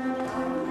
Música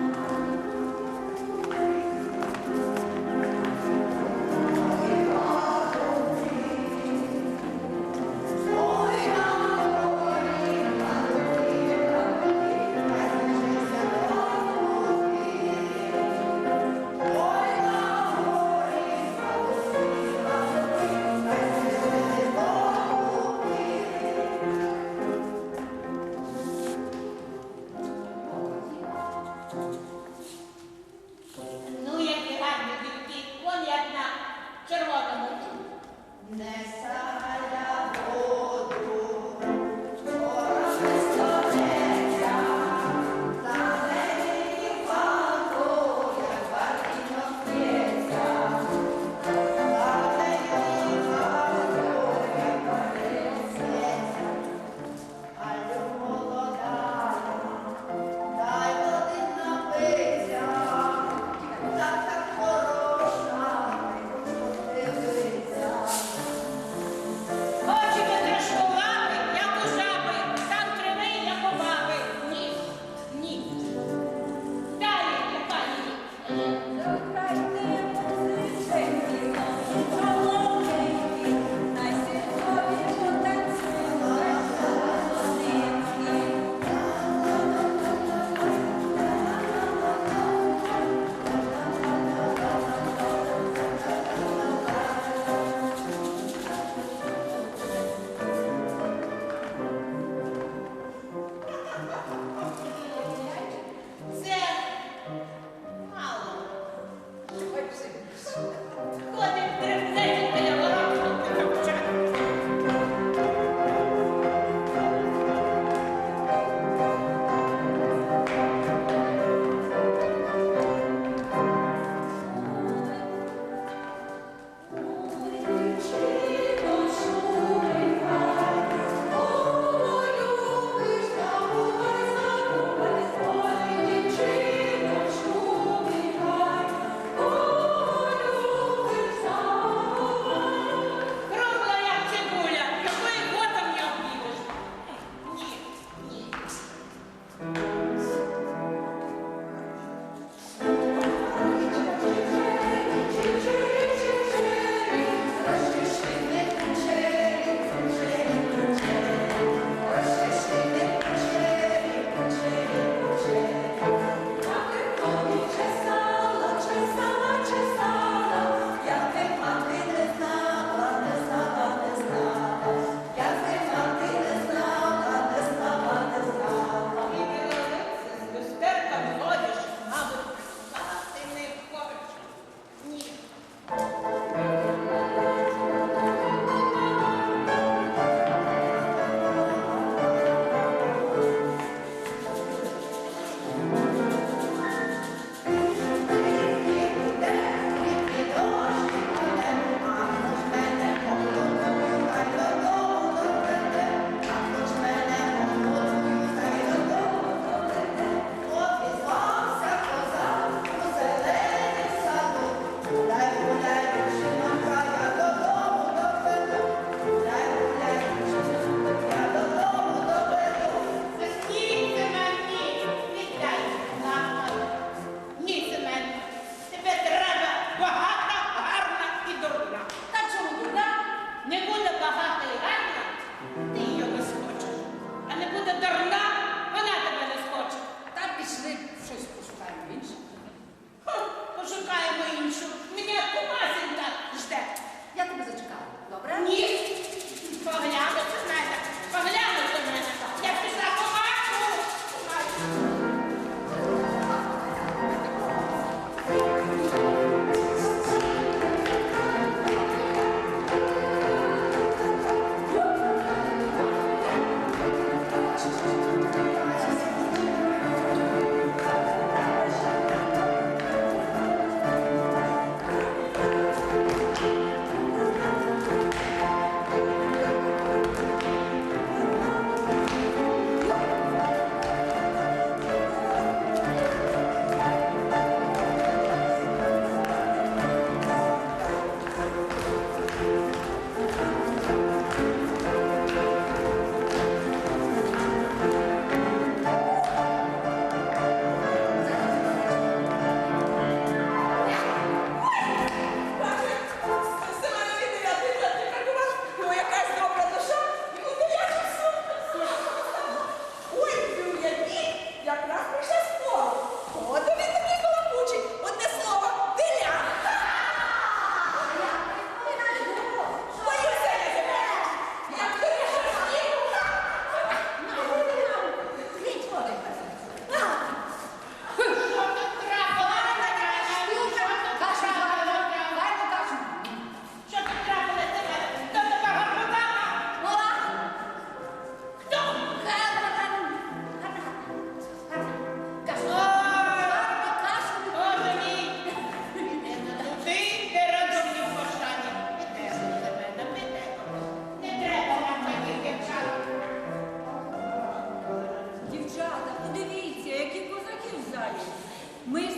Mas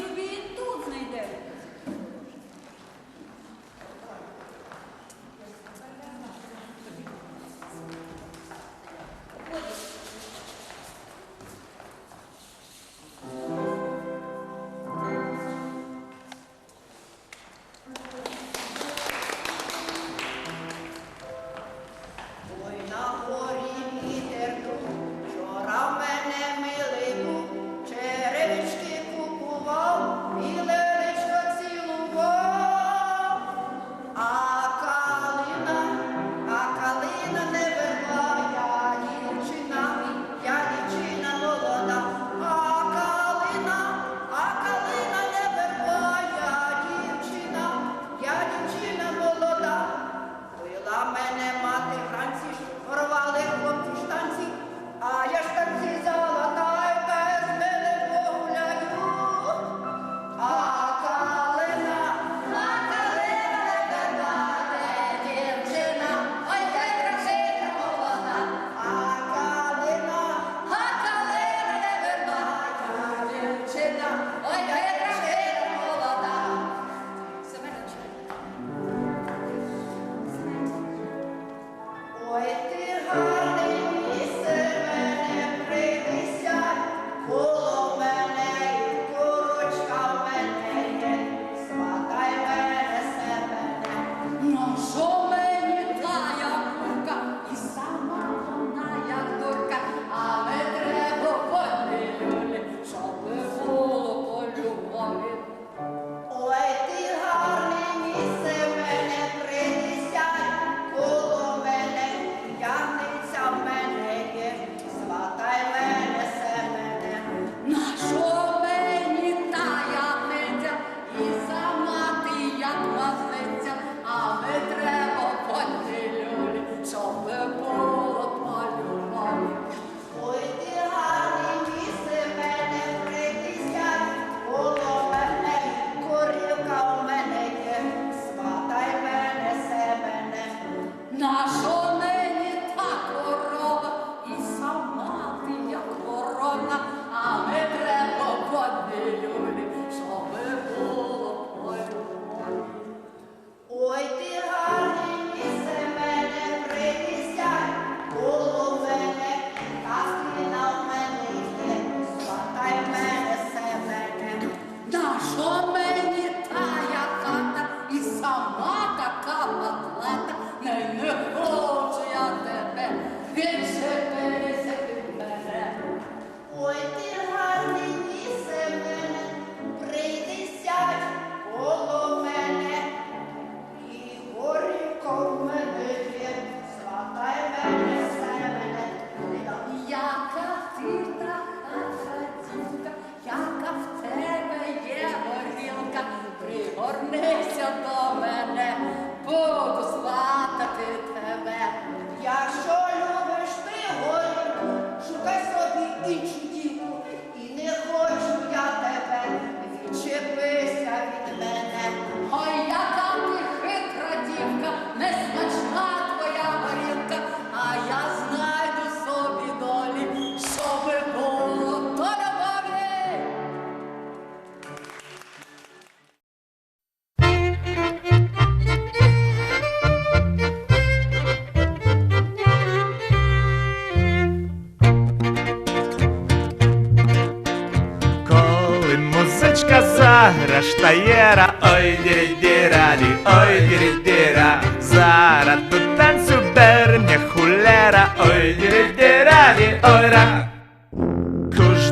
фраєра, ой дірі-дірарі, ой дірі-діра Зараз тут танцю берня хулера, ой дірі-дірарі, ой ра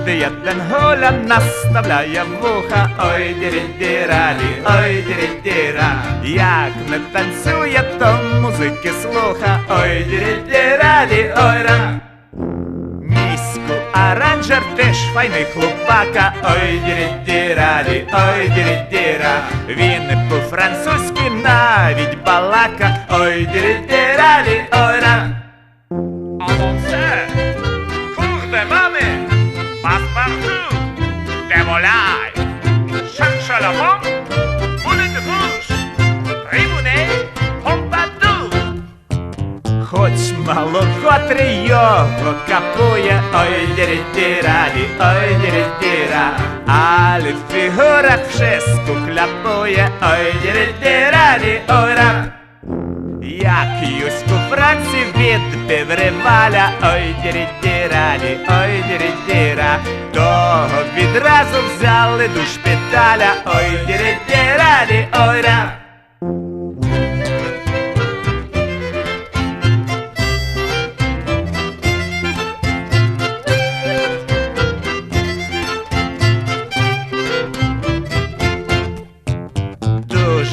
я день голя наставляє вуха, ой дірі-дірарі, ой дірі-діра Як не танцює, то музики слуха, ой дірі-дірарі, ой ра а ранджер теж файний хлопака, ой дірі-дірарі, ой дірі-діра. Він по-французьки навіть балака, ой дірі-дірарі, ой ра. Авансе, курде мами, паспарту, демоляй, шаншалапон, Мало молоко його капує, ой дірі-діра і ой дірі-діра а фігура в шиску кляпує, ой дірі-діра і ой рап. Як юську франці відбив реваля, ой дірі-діра і ой дірі-діра того відразу взяли до шпиталя, ой дірі-діра і ой рап.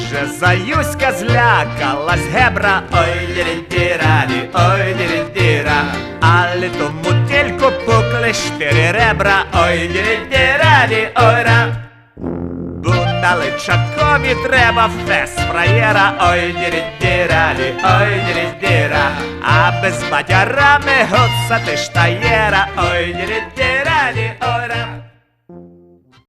Дуже заюська злякалась гебра, ой дірі-діралі, ой дірі-діра, але тому тільки пукли штири ребра, ой дірі-діралі, ой ра. Бунталичакові треба фес фраєра, ой дірі-діралі, ой дірі-діра, а без батярами гоцати штаєра, ой дірі-діралі, ой ра.